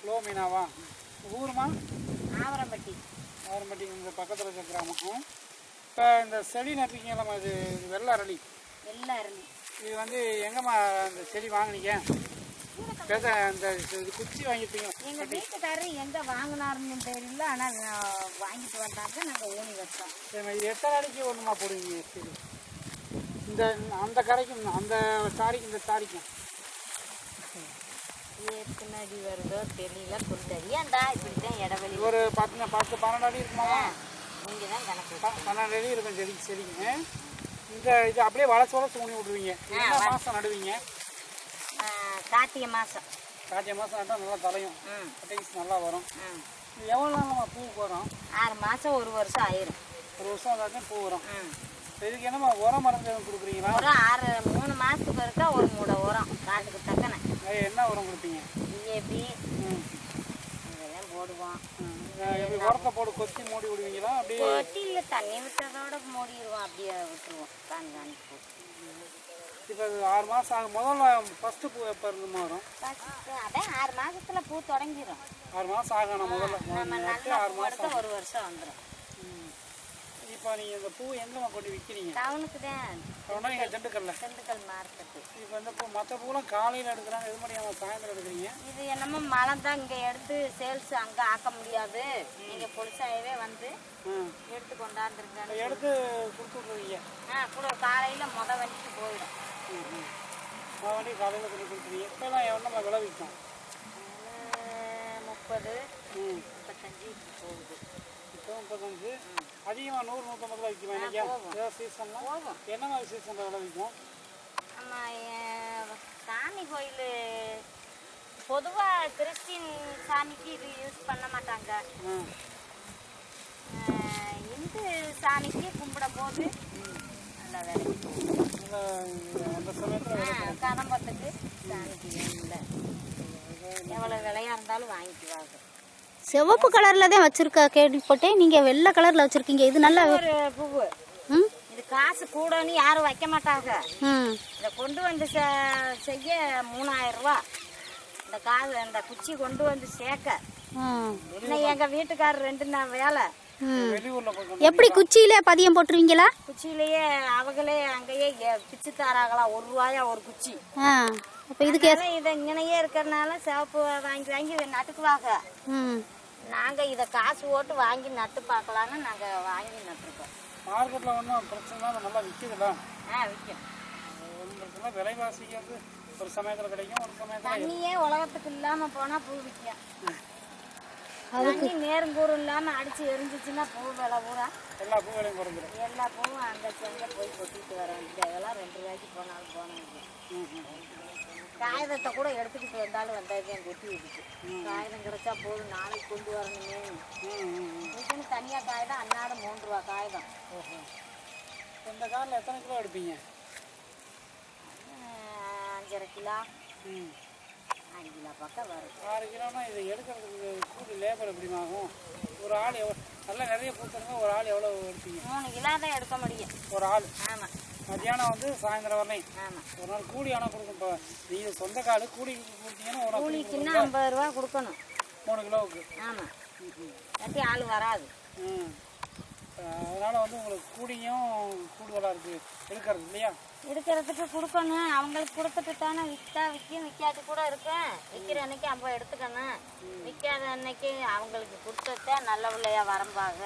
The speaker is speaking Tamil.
சிவ மீனாவா ஊருமா? ஆவரம்பட்டி. ஆரம்பட்டி இந்த பக்கத்தில் இருக்க கிராமம். இப்போ இந்த செடி நட்டுருக்கீங்களா இது வெள்ளை அரளி. எல்லாம் அரளி. இது வந்து எங்கம்மா அந்த செடி வாங்குனீங்க? விதை அந்த குச்சி வாங்கியிருப்பீங்க. எங்க வீட்டுக்காரர் எங்க வாங்கினாருன்னு தெரியல ஆனா நான் வாங்கிட்டு வந்தாங்க நாங்க ஊனி வச்சோம். இது எத்தனை அடிக்கு ஒன்றுமா போடுவீங்க செடி? இந்த அந்த கரைக்கும் அந்த தாடிக்கும் இந்த தாடிக்கும் எத்தனை அடி வருதோ தெரியல கொண்டடி ஏன்டா இப்படிதான் இடைவெளி? ஒரு பத்து பத்து பன்னெண்டு அடி இருக்குமா? இங்கே தான் கணக்கு ப- பன்னெண்டு அடி இருக்கும் செடிக்கு செடிங்க. இந்த இது அப்படியே வளச்சு வளச்சு ஊனி விட்ருவீங்க என்ன மாதம் நடுவீங்க? கார்த்திகை மாசம். கார்த்திகை மாதம் நட்டால் நல்லா தலையும். ம். கட்டைஸ் நல்லா வரும். எவ்வளோ நாள் பூவுக்கு வரும் ஆறு மாசம் ஒரு வருஷம் ஆயிரும். ஒரு வருஷம் வந்தாச்சும் பூ வரும். இதுக்கு என்னம்மா உரம் மருந்து கொடுக்குறீங்களா? ஆறு மூணு மாசத்துக்கு இருக்கா ஒரு மூடை உரம் காட்டுக்கு தக்கன. என்ன உரம் கொடுப்பீங்க டிஏபி இதெல்லாம் போடுவோம். எப்படி உரத்தை போட்டு கொத்தி மூடி விடுவீங்களா? அப்படியே கொட்டியில் தண்ணி விட்டதோட மூடிடுவோம் அப்படியே விட்டுருவோம். காணி காணி போட்டு இப்போ ஆறு மாதம் ஆகும். முதல்ல ஃபஸ்ட்டு பூ எப்போ இருந்துமா வரும்? அதான் ஆறு மாசத்துல பூ தொடங்கிடும் ஆறு மாதம் ஆகணும் முதல்ல. ஆறு மாதம் ஒரு வருஷம் வந்துடும் இப்போ நீங்கள் இந்த பூ எங்கேம்மா கொண்டு விற்கிறீங்க டவுனுக்கு தான். அப்படின்னா நீங்கள் திண்டுக்கல்ல? திண்டுக்கல் மார்க்கெட்டு இப்போ இந்த பூ மற்ற பூலாம் காலையில் எடுக்கிறாங்க. இது மாதிரி அவங்க சாயந்தரம் எடுக்கிறீங்க? இது என்னமோ மழை தான் இங்கே எடுத்து சேல்ஸ் அங்கே ஆக்க முடியாது. நீங்கள் பொலிசாயவே வந்து எடுத்து கொண்டாந்துருங்க எடுத்து கொடுத்து விட்ருவீங்க ஆ கூட காலையில் மொதல் வண்டிக்கு போயிடும். ம் ம். நான் வண்டி காலையில் கொண்டு கொடுத்துருவீங்க. இப்போலாம் எவ்வளோ விளைவிக்கும் முப்பது ம். முப்பத்தஞ்சு போகுது. முப்பத்தஞ்சு அதிகமாக நூறு நூற்றம்பதுல விற்குமா இன்னைக்கு? ஏதாவது சீசன்லாம் என்ன மாதிரி சீசனில் விளைவிக்கும் ஆமாம் சாமி கோயில். பொதுவாக கிறிஸ்டின் சாமிக்கு இது யூஸ் பண்ண மாட்டாங்க. இந்து சாமிக்கு கும்பிடும் போது நல்லா சமயத்தில் கதம்பத்துக்கு சாமிக்கு வேணும்ல. எவ்வளோ விலையா இருந்தாலும் வாங்கிக்குவாங்க. சிவப்பு கலர்ல தான் வச்சிருக்க கேள்விப்பட்டேன் நீங்க வெள்ளை கலர்ல வச்சிருக்கீங்க. இது நல்லா ஒரு பூவு ம்? இது காசு கூடன்னு யாரும் வைக்க மாட்டாங்க. ம். இதை கொண்டு வந்து செ- செய்ய மூணாயிரம் ரூபா. இந்த காசு இந்த குச்சி கொண்டு வந்து சேர்க்க. ம். இன்னும் எங்க வீட்டுக்காரர் ரெண்டு நாள் வேலை. எப்படி குச்சியில பதியம் போட்டுருவீங்களா? குச்சியிலேயே அவங்களே அங்கேயே பிச்சு தாராங்களா ஒரு ரூபாயா ஒரு குச்சி. அப்போ இதுக்கு இதை இங்கனையே இருக்கிறனால சிவப்பு வாங்கி வாங்கி நட்டுக்குவாங்க. ம் நாங்க இதை காசு போட்டு வாங்கி நட்டு பார்க்கலான்னு நாங்க வாங்கி நட்டுருக்கோம். மார்க்கெட்டில் ஒன்றும் பிரச்சனை அது நல்லா விற்கிதுல்ல ஆ விற்கும் விலைவாசிக்கு வந்து ஒரு சமயத்தில் கிடைக்கும் ஒரு சமயத்தில் தண்ணியே உலகத்துக்கு இல்லாம போனா பூ விற்கும். தண்ணி நேருங்கூறு இல்லாம அடிச்சு எரிஞ்சிச்சுன்னா பூ விலை பூரா. எல்லா பூ விலையும் குறைஞ்சிடும் எல்லா பூவும் அங்க செங்க போய் கொட்டிட்டு வர வேண்டியது. அதெல்லாம் ரெண்டு ரூபாய்க்கு போனாலும் போனாங்க. காகிதத்தை கூட எடுத்துக்கிட்டு வந்தாலும் வந்தாதான் கொட்டி விட்டுச்சு காகிதம் கிடைச்சா போதும் நாளைக்கு கொண்டு வரணுமே. இதுக்குன்னு தனியா காகிதம் அன்னாடம் மூன்று ரூபா காகிதம். இந்த காரில் எத்தனை கிலோ எடுப்பீங்க? அஞ்சரை கிலோ. ம். அஞ்சு கிலோ பக்கம் வரும் ஆறு கிலோனா இதை எடுக்கிறதுக்கு கூலி லேபர் எப்படிமா ஆகும்? ஒரு ஆள் எவ்வளோ நல்லா நிறைய பூத்துருங்க ஒரு ஆள் எவ்வளோ எடுப்பீங்க? மூணு கிலோ தான் எடுக்க முடியும். ஒரு ஆள். ஆமா. மத்தியானம் வந்து சாயந்தரம் வரலையும் ஆமா. ஒரு நாள் கூலி ஆனால் கொடுக்கும் இப்போ நீங்கள் சொந்த காடு கூலி கொடுத்தீங்கன்னா ஒரு கூலி கூலிக்குன்னா ஐம்பது ரூபா கொடுக்கணும். மூணு கிலோவுக்கு. ஆமா. கட்டி ஆள் வராது. ம். அதனால் வந்து உங்களுக்கு கூலியும் கூடுதலாக இருக்குது எடுக்கிறது இல்லையா? எடுக்கிறதுக்கு கொடுக்கணும். அவங்களுக்கு கொடுத்துட்டு தானே விற்றா விற்கும் விற்காது கூட இருக்கும் விற்கிற அன்னைக்கு ஐம்பது எடுத்துக்கணும். விற்காத அன்னைக்கு அவங்களுக்கு கொடுத்ததே நல்ல பிள்ளையா வரம்பாக